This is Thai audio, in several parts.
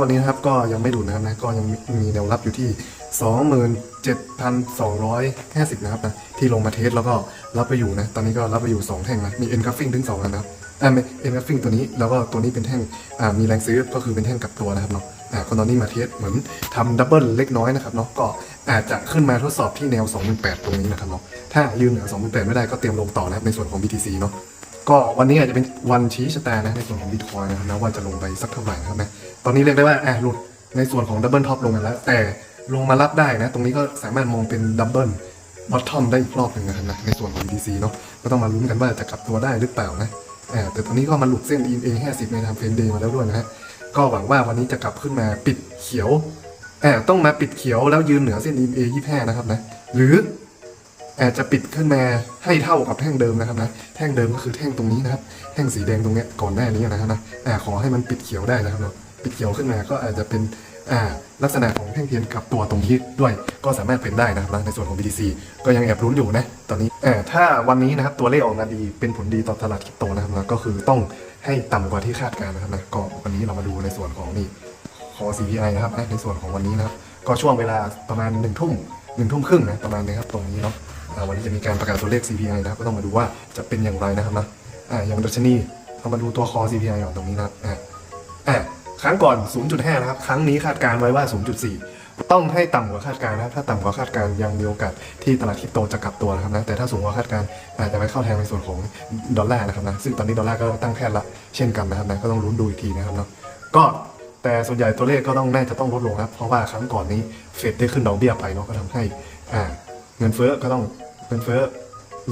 วันนี้นะครับก็ยังไม่หลุนะครับนะก็ยังมีแนวรับอยู่ที่ 27,250 นะครับนะที่ลงมาเทสแล้วก็รับไปอยู่นะ ตอนนี้ก็รับไปอยู่ 2 แท่งนะมี N cuffing ถึง2อันนะครับอ่าไม่ N cuffing ตัวนี้แล้วก็ตัวนี้เป็นแท่งอ่ามีแรงซื้อก็คือเป็นแท่งกลับตัวนะครับเนาะอ่าคนตอนนี้มาเทสเหมือนทำดับเบิลเล็กน้อยนะครับเนาะก็อาจจะขึ้นมาทดสอบที่แนว 2 8 0 0ตรงนี้นะครับเนาะถ้ายืนเหนือ28,000ไม่ได้ก็เตรียมลงต่อนะครับในส่วนของ BTC เนาะ ก็วันนี้อาจจะเป็นวันชี้ชะตานะในส่วนของบิตคอยนะครับนะว่าจะลงไปสักเท่าไหร่นะครับนะตอนนี้เรียกได้ว่าอะหลุดในส่วนของดับเบิลท็อปลงมาแล้ว แต่ลงมารับได้นะ ตรงนี้ก็สามารถมองเป็นดับเบิลบอททอมได้อีกรอบหนึ่งนะครับนะในส่วนของ BTC เนาะก็ต้องมาลุ้นกันว่าจะกลับตัวได้หรือเปล่านะแต่ตอนนี้ก็มาหลุดเส้น EMA 50 ในทางเฟรมเดย์มาแล้วด้วยนะฮะก็หวังว่าวันนี้จะกลับขึ้นมาปิดเขียวอ่าต้องมาปิดเขียวแล้วยืนเหนือเส้น EMA 25 นะครับนะหรือ อาจจะปิดขึ้นมาให้เท่ากับแท่งเดิมนะครับนะแท่งเดิมก็คือแท่งตรงนี้นะครับแท่งสีแดงตรงนี้ก่อนหน้านี้นะครับนะอ่าขอให้มันปิดเขียวได้นะครับเนาะปิดเขียวขึ้นมาก็อาจจะเป็นอ่าลักษณะของแท่งเทียนกับตัวตรงนี้ด้วยก็สามารถเป็นได้นะครับนะในส่วนของ BTC ก็ยังแอบลุ้นอยู่นะตอนนี้อ่าถ้าวันนี้นะครับตัวเลขออกมาดีเป็นผลดีต่อตลาดคริปโตนะครับนะก็คือต้องให้ต่ำกว่าที่คาดการณ์นะครับนะก็วันนี้เรามาดูในส่วนของนี่คอ CPI นะครับในส่วนของวันนี้นะครับก็ช่วงเวลาประมาณหนึ่งทุ่มหนึ่งทุ่มครึ่งนะประมาณนี้ครับตรงนี้เนาะ วันนี้จะมีการประกาศตัวเลข CPI นะครับก็ต้องมาดูว่าจะเป็นอย่างไรนะครับนะอ่าอย่างดัชนีเรามาดูตัวคอ CPI ก่อนตรงนี้นะครับอ่าอ่าครั้งก่อน 0.5 นะครับ ครั้งนี้คาดการณ์ไว้ว่า 0.4 ต้องให้ต่ำกว่าคาดการณ์นะครับ ถ้าต่ำกว่าคาดการณ์ยังมีโอกาสที่ตลาดคริปโตจะกลับตัวนะครับนะ แต่ถ้าสูงกว่าคาดการณ์อาจจะไปเข้าแทนในส่วนของดอลลาร์นะครับนะ ซึ่งตอนนี้ดอลลาร์ก็ตั้งแค่ละเช่นกันนะครับนะ ก็ต้องลุ้นดูอีกทีนะครับเนาะ ก็แต่ส่วนใหญ่ตัวเลขก็ต้องน่าจะต้องลดลงครับ เพราะว่าครั้งก่อนนี้เฟดได้ขึ้นดอกเบี้ยไปเนาะ ก็ทำให้อ่า เงินเฟ้อก็ต้องเงินเฟ้อ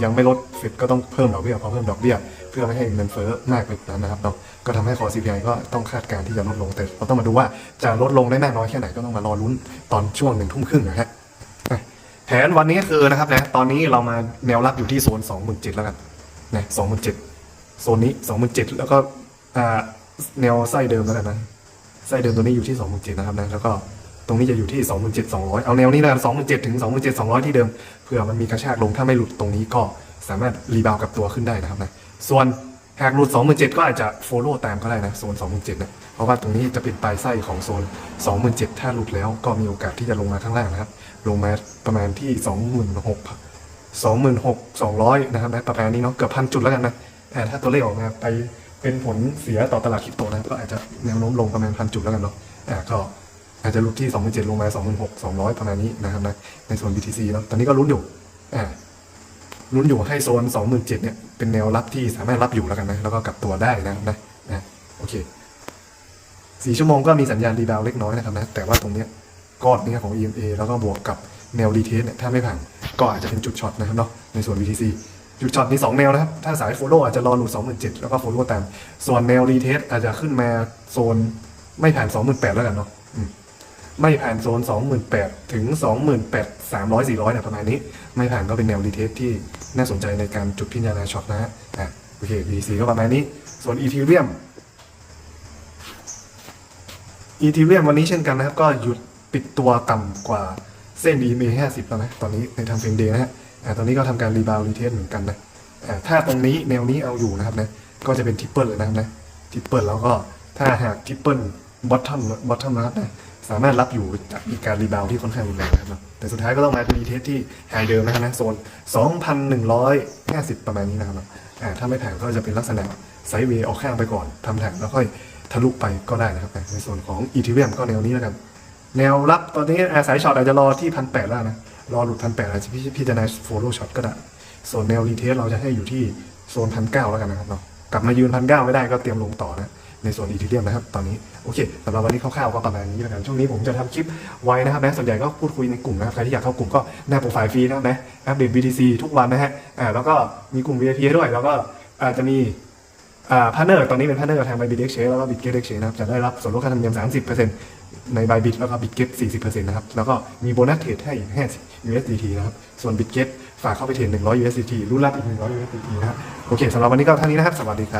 ยังไม่ลดเฟดก็ต้องเพิ่มดอกเบี้ยพอเพิ่มดอกเบี้ยเพื่อไม่ให้เงินเฟ้อมากไปกว่านั้นนะครับเนาะก็ทำให้คอ CPI ก็ต้องคาดการณ์ที่จะลดลงแต่เราต้องมาดูว่าจะลดลงได้มากน้อยแค่ไหนก็ต้องมารอลุ้นตอนช่วงหนึ่งทุ่มครึ่งนะฮะแผนวันนี้คือนะครับนะตอนนี้เรามาแนวรับอยู่ที่โซน27,000แล้วกันนะ27,000โซนนี้27,000แล้วก็แนวไส้เดิมแล้วกันนะไส้เดิมตัวนี้อยู่ที่27,000นะครับนะแล้วก็ ตรงนี้จะอยู่ที่ 27,200 เอาแนวนี้นะ27,000ถึง 27,200 ที่เดิมเพื่อมันมีกระชากลงถ้าไม่หลุดตรงนี้ก็สามารถรีบาวกับตัวขึ้นได้นะครับนะส่วนหากหลุด 27,000 ก็อาจจะโฟล o w ตามก็ได้นะโซน 27,000นะเพราะว่าตรงนี้จะเป็นปลายไส้ของโซน 27,000 ถ้าหลุดแล้วก็มีโอกาสที่จะลงมาข้างล่างนะครับ ลงมาประมาณที่ 26,000 26,200 นะครับนะประมาณนี้เนาะเกือบพันจุดแล้วกันนะแต่ถ้าตัวเลขออกมาไปเป็นผลเสียต่อตลาดคริปโตนะก็อาจจะแนวโน้มลงประมาณพันจุดแล้วกันเนาะอ่าก็ อาจจะหลุดที่ 27,000ลงมา26,200ประมาณนี้นะครับนะในส่วน BTC เนาะตอนนี้ก็ลุ้นอยู่อ่าลุ้นอยู่ให้โซน 27,000เนี่ยเป็นแนวรับที่สามารถรับอยู่แล้วกันนะแล้วก็กลับตัวได้นะครับนะนะโอเคสี่ชั่วโมงก็มีสัญญาณรีบาวเล็กน้อยนะครับนะแต่ว่าตรงเนี้ยก้อนเนี้ยของ EMA แล้วก็บวกกับแนวรีเทสเนี่ยถ้าไม่ผ่านก็อาจจะเป็นจุดช็อตนะครับเนาะในส่วน BTC จุดช็อตมี 2 แนวนะครับ ถ้าสาย follow อาจจะรอหลุด27,000 แล้วก็ follow ตาม ส่วนแนวรีเทสอาจจะขึ้นมาโซนไม่ผ่าน 28,000 แล้วกันเนาะ ไม่ผ่านโซน 28,000 ถึง 28,000 300 400เนี่ยประมาณนี้ ไม่ผ่านก็เป็นแนวรีเทสที่น่าสนใจในการจุดพิจารณาช็อตนะฮะอะโอเค BTC ก็ประมาณนี้ ส่วน Ethereum อีทีเรียมวันนี้เช่นกันนะครับ ก็หยุดปิดตัวต่ำกว่าเส้น EMA 50 แล้วนะ ตอนนี้ในทางเฟรมเดย์นะฮะอ่าตอนนี้ก็ทำการรีบาวรีเทสเหมือนกันนะอ่าถ้าตรงนี้แนวนี้เอาอยู่นะครับนะ ก็จะเป็นทิปเปิลเลยนะครับนะ ทิปเปิลแล้วก็ถ้าหากทิปเปิลบอททอมบอททอมนะครับนะ สามารถรับอยู่จากมีการรีบาวที่ค่อนข้างรุนแรงนะครับ แต่สุดท้ายก็ต้องมารีเทสที่ไฮเดิมนะครับนะโซน 2,150 ประมาณนี้นะครับอ่าถ้าไม่ผ่านก็จะเป็นลักษณะไซด์เวย์ออกข้างไปก่อนทำแถงแล้วค่อยทะลุไปก็ได้นะครับ ในส่วนของอีทีเรียมก็แนวนี้แล้วกันแนวรับตอนนี้อาศัยช็อตอาจจะรอที่พันแปดแล้วนะ รอหลุดพันแปดอาจจะพิพิจารณาโฟโล่ช็อตก็ได้ ส่วนแนวรีเทสเราจะให้อยู่ที่โซนพันเก้าแล้วกันนะครับเนาะกลับมายืนพันเก้าไม่ได้ก็เตรียมลงต่อนะ ในส่วนอีทีเรียมนะครับตอนนี้โอเคสำหรับวันนี้คร่าวๆก็ประมาณนี้แล้วกันช่วงนี้ผมจะทำคลิปไว้นะครับนะส่วนใหญ่ก็พูดคุยในกลุ่มนะครับใครที่อยากเข้ากลุ่มก็หน้าโปรไฟล์ฟรีนะครับนะอัปเดต BTC ทุกวันนะฮะอ่าแล้วก็มีกลุ่ม VIP ด้วย แล้วก็อาจจะมีอ่าพาร์เนอร์ตอนนี้เป็นพาร์เนอร์กับทาง Bybit Exchange แล้วก็ Bitget Exchange นะครับจะได้รับส่วนลดค่าธรรมเนียม30%ใน Bybit แล้วก็ Bitget 40%นะครับแล้วก็มีโบนัสเทรดให้อีก50 USDT นะครับส่วน Bitget ฝากเข้าไปเทรด100 USDT รุ่นรับอีก100 USDT นะครับโอเคสำหรับวันนี้ก็เท่านี้นะครับสวัสดีครับ